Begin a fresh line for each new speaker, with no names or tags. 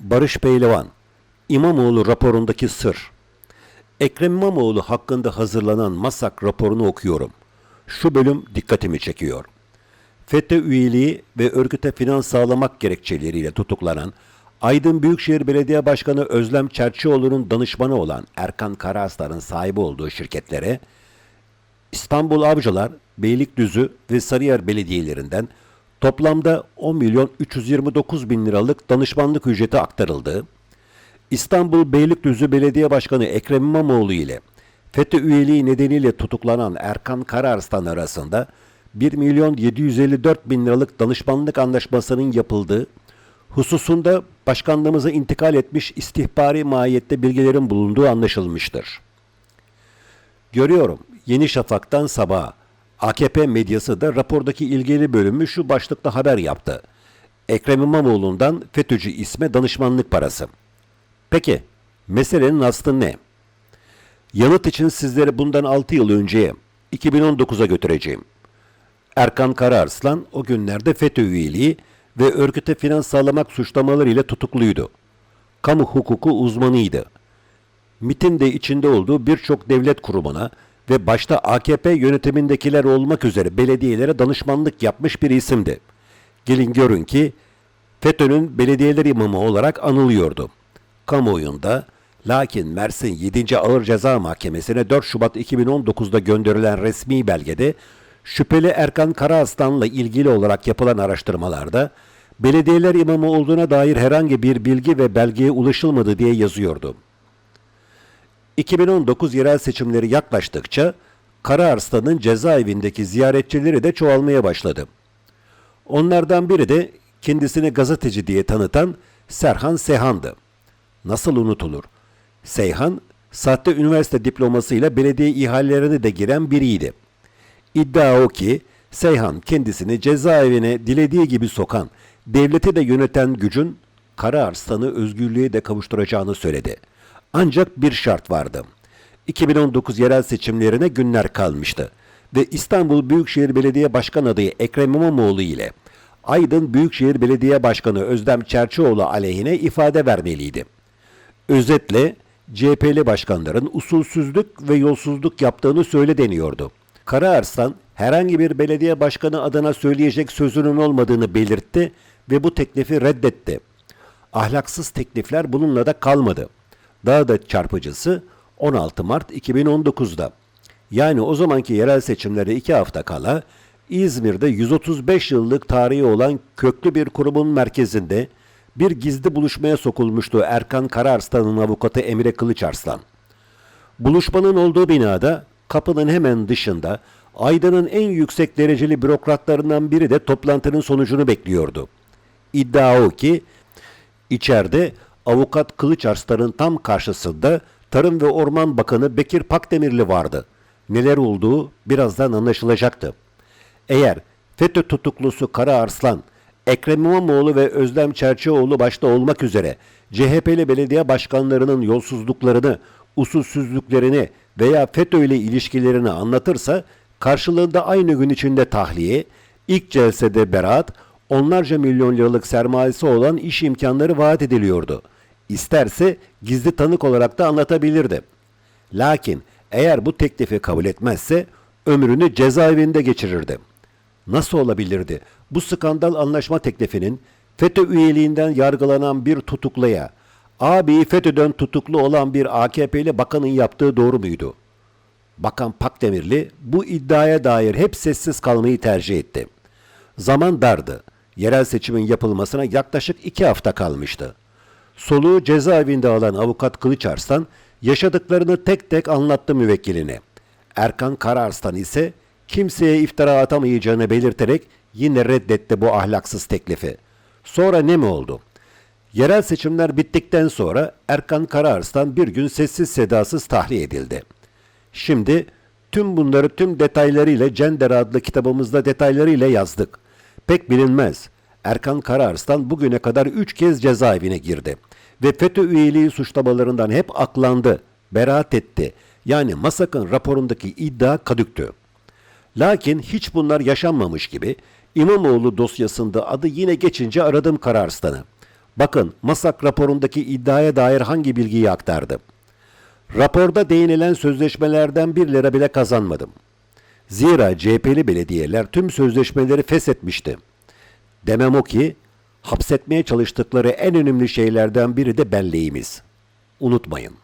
Barış Pehlivan, İmamoğlu raporundaki sır. Ekrem İmamoğlu hakkında hazırlanan MASAK raporunu okuyorum. Şu bölüm dikkatimi çekiyor. FETÖ üyeliği ve örgüte finans sağlamak gerekçeleriyle tutuklanan Aydın Büyükşehir Belediye Başkanı Özlem Çerçioğlu'nun danışmanı olan Erkan Karaaslan'ın sahibi olduğu şirketlere İstanbul Avcılar, Beylikdüzü ve Sarıyer belediyelerinden toplamda 10 milyon 329 bin liralık danışmanlık ücreti aktarıldı. İstanbul Beylikdüzü Belediye Başkanı Ekrem İmamoğlu ile FETÖ üyeliği nedeniyle tutuklanan Erkan Kararslan arasında 1 milyon 754 bin liralık danışmanlık anlaşmasının yapıldığı hususunda başkanlığımıza intikal etmiş istihbari mahiyette bilgilerin bulunduğu anlaşılmıştır. Görüyorum Yeni Şafak'tan sabaha AKP medyası da rapordaki ilgili bölümü şu başlıkta haber yaptı. Ekrem İmamoğlu'ndan FETÖ'cü isme danışmanlık parası. Peki meselenin aslı ne? Yanıt için sizleri bundan 6 yıl önceye 2019'a götüreceğim. Erkan Kararslan o günlerde FETÖ üyeliği ve örgüte finans sağlamak suçlamalarıyla tutukluydu. Kamu hukuku uzmanıydı. MIT'in de içinde olduğu birçok devlet kurumuna ve başta AKP yönetimindekiler olmak üzere belediyelere danışmanlık yapmış bir isimdi. Gelin görün ki FETÖ'nün belediyeler imamı olarak anılıyordu. Kamuoyunda lakin Mersin 7. Ağır Ceza Mahkemesi'ne 4 Şubat 2019'da gönderilen resmi belgede şüpheli Erkan Karaaslan'la ilgili olarak yapılan araştırmalarda belediyeler imamı olduğuna dair herhangi bir bilgi ve belgeye ulaşılmadı diye yazıyordu. 2019 yerel seçimleri yaklaştıkça Kararslan'ın cezaevindeki ziyaretçileri de çoğalmaya başladı. Onlardan biri de kendisini gazeteci diye tanıtan Serhan Sehan'dı. Nasıl unutulur? Seyhan, sahte üniversite diplomasıyla belediye ihalelerine de giren biriydi. İddia o ki Seyhan kendisini cezaevine dilediği gibi sokan, devleti de yöneten gücün Kara Arslan'ı özgürlüğe de kavuşturacağını söyledi. Ancak bir şart vardı. 2019 yerel seçimlerine günler kalmıştı ve İstanbul Büyükşehir Belediye Başkan adayı Ekrem İmamoğlu ile Aydın Büyükşehir Belediye Başkanı Özlem Çerçioğlu aleyhine ifade vermeliydi. Özetle CHP'li başkanların usulsüzlük ve yolsuzluk yaptığını söyle deniyordu. Kara Arslan herhangi bir belediye başkanı adına söyleyecek sözünün olmadığını belirtti ve bu teklifi reddetti. Ahlaksız teklifler bununla da kalmadı. Daha da çarpıcısı 16 Mart 2019'da. Yani o zamanki yerel seçimlere iki hafta kala İzmir'de 135 yıllık tarihi olan köklü bir kurumun merkezinde bir gizli buluşmaya sokulmuştu Erkan Kararslan'ın avukatı Emre Kılıçarslan. Buluşmanın olduğu binada kapının hemen dışında Aydın'ın en yüksek dereceli bürokratlarından biri de toplantının sonucunu bekliyordu. İddia o ki içeride avukat Kılıçarslan'ın tam karşısında Tarım ve Orman Bakanı Bekir Pakdemirli vardı. Neler olduğu birazdan anlaşılacaktı. Eğer FETÖ tutuklusu Kara Arslan, Ekrem İmamoğlu ve Özlem Çerçioğlu başta olmak üzere CHP'li belediye başkanlarının yolsuzluklarını, usulsüzlüklerini veya FETÖ ile ilişkilerini anlatırsa karşılığında aynı gün içinde tahliye, ilk celsede beraat, onlarca milyon liralık sermayesi olan iş imkanları vaat ediliyordu. İsterse gizli tanık olarak da anlatabilirdi. Lakin eğer bu teklifi kabul etmezse ömrünü cezaevinde geçirirdi. Nasıl olabilirdi? Bu skandal anlaşma teklifinin FETÖ üyeliğinden yargılanan bir tutukluya, abi FETÖ'den tutuklu olan bir AKP'li bakanın yaptığı doğru muydu? Bakan Pakdemirli bu iddiaya dair hep sessiz kalmayı tercih etti. Zaman dardı. Yerel seçimin yapılmasına yaklaşık iki hafta kalmıştı. Soluğu cezaevinde alan avukat Kılıçarslan yaşadıklarını tek tek anlattı müvekkiline. Erkan Kararslan ise kimseye iftira atamayacağını belirterek yine reddetti bu ahlaksız teklifi. Sonra ne mi oldu? Yerel seçimler bittikten sonra Erkan Kararslan bir gün sessiz sedasız tahliye edildi. Şimdi tüm bunları tüm detaylarıyla Cender adlı kitabımızda detaylarıyla yazdık. Pek bilinmez. Erkan Kararslan bugüne kadar 3 kez cezaevine girdi. Ve FETÖ üyeliği suçlamalarından hep aklandı, beraat etti. Yani Masak'ın raporundaki iddia kadüktü. Lakin hiç bunlar yaşanmamış gibi İmamoğlu dosyasında adı yine geçince aradım Kararslan'ı. Bakın Masak raporundaki iddiaya dair hangi bilgiyi aktardı? Raporda değinilen sözleşmelerden 1 lira bile kazanmadım. Zira CHP'li belediyeler tüm sözleşmeleri feshetmişti. Demem o ki hapsetmeye çalıştıkları en önemli şeylerden biri de belleğimiz. Unutmayın.